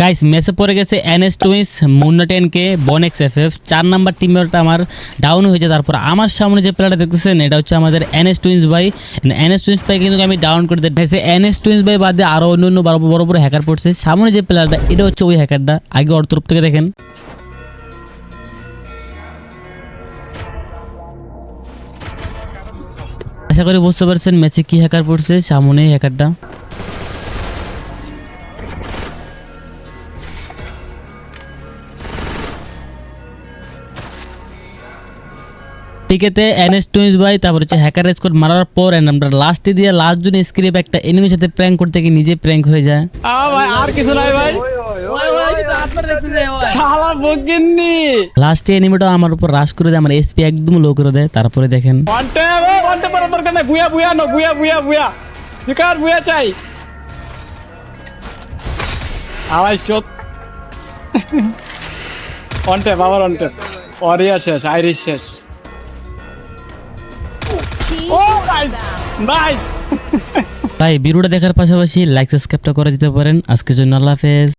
Guys মেসে পড়ে গেছে N S twins Munna ten কে বনেক্স এফ এফ চার নাম্বার টিমটা আমার ডাউন হয়েছে তারপর আমার সামনে যে প্লেয়ারটা দেখতেছেন, এটা হচ্ছে আমাদের এনএস টুইন্স ভাই। এনএস টুইন্স ভাই কিন্তু আমি ডাউন করে দিয়েছি এনএস টুইন্স ভাই বাদে আরও অন্য অন্য বড় বড় বড় হ্যাকার পড়ছে। সামনে যে প্লেয়ারটা এটা হচ্ছে ওই হ্যাকারটা আগে ওর তরফ থেকে দেখেন। আশা করি বুঝতে পারছেন ম্যাচে কি হ্যাকার পড়ছে। সামনে হ্যাকারটা টিকেতে এনএস টুইন্স ভাই তারপর হচ্ছে হ্যাকার স্কোর মারার পর and আমরা লাস্টে দিয়ে লাস্ট জন স্ক্রিপ একটা এনিমির সাথে প্র্যাঙ্ক করতে গিয়ে নিজে প্র্যাঙ্ক হয়ে যায়। আ ভাই আর কিছু নাই ভাই। শালা বগিন্নি লাস্টে এনিমিটা আমার উপর রাশ করে দেয় আমার এসপি একদম লো করে দেয় তারপরে দেখেন। ওয়ান্টে ওয়ান্টে পরে দরকার নাই বুয়া বুয়া নো বুয়া বুয়া বুয়া। বিকার বুয়া চাই। আওয়াজ চোত ওয়ান্টে বাবার ওয়ান্টে অরিয়া শেষ আইরিশ শেষ। ও বিরুটা ভাই ভাই ভিডিওটা দেখার পাশাপাশি লাইক সাবস্ক্রাইবটা করে দিতে পারেন আজকের জন্য আল্লাহ হাফেজ